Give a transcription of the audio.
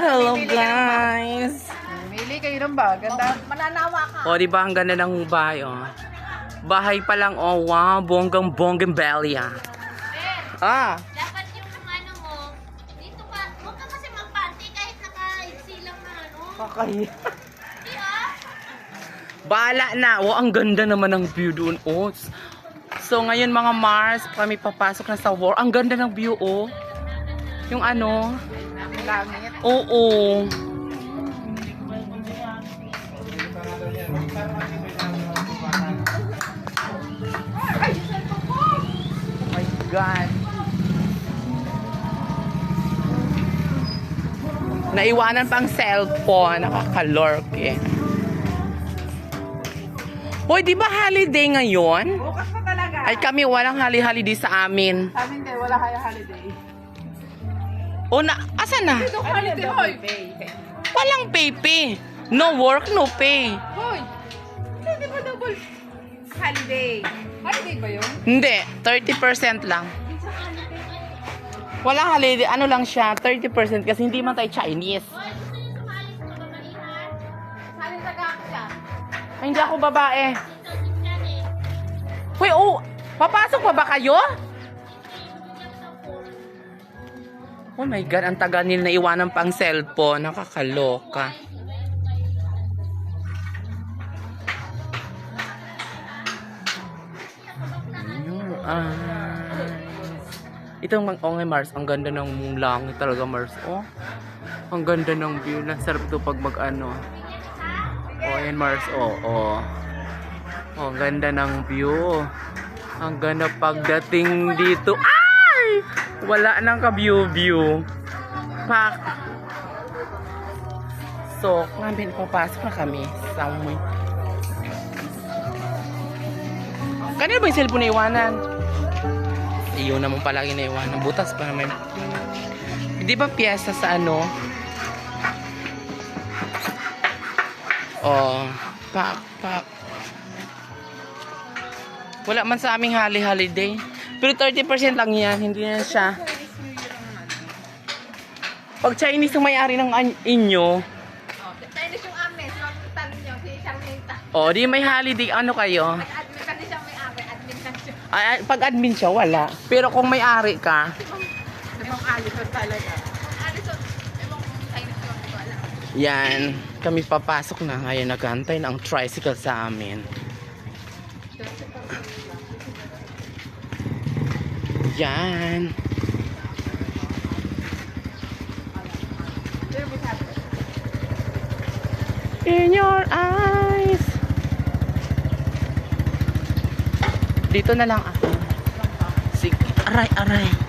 hello guys. Mili kayo ng bag. Ganda. Mananawa ka. O, di ba ang ganda ng bahay, oh. Bahay pa lang, oh, wow, bonggang bonggang belly, ah. Ah, Dapat yung ano mo, dito ka, huwag ka kasi magpanty kahit naka-iksi lang na ano. kakahiya. Di ah? Bahala na. Oh, ang ganda naman ng view doon, oh. So, ngayon mga Mars, kami papasok na sa war. Ang ganda ng view, oh. Yung ano, Langit. Oo. Oh my God. Naiwanan pang cellphone. Nakakalork eh. Hoy, di ba holiday ngayon? Bukas pa talaga. Ay kami walang hali-holiday sa amin. Sa amin din, wala kaya holiday. O na, asan na? Hoy. Walang pay-pay. No work, no pay. Hoy. Hindi ba double holiday? Holiday ba yun? Hindi, 30% lang. Wala holiday, ano lang siya, 30% kasi hindi man tayo Chinese. Ay, hindi ako babae. Hoy, oh, papasok pa ba kayo? Oh my God, ang taga nila na iwanan pang cellphone. Nakakaloka. Yung eyes. Itong mga oh, Mars, ang ganda ng langit talaga Mars. Oh, ang ganda ng view. Ang sarap to pag mag ano. Oh, yan Mars. Oh, oh. Oh, ang ganda ng view. Ang ganda pagdating dito. Ay! Wala nang ka-view-view. Pak. So, namin papasok na kami sa may... Kanina ba yung cellphone na iwanan? Iyon naman palagi na iwanan. Butas pa naman. Di ba piyesa sa ano? Oh, pak, pak. Wala man sa aming hali-holiday. Pero 30% lang yan, hindi na siya. Pag Chinese ang may-ari ng inyo, Oh, Chinese yung amin. Tanong niyo, si Charmaine. o di may holiday, ano kayo? Admin kasi siya may amin. Admin kasi siya. Ay, ay, pag admin siya, wala. Pero kung may-ari ka, Ibang Alison talaga. Alison, ibang Chinese yun. Hindi ko alam. yan, kami papasok na. Ngayon, nagantay na ang tricycle sa amin. Yan. In your eyes. Dito na lang ako. Sige, aray, aray.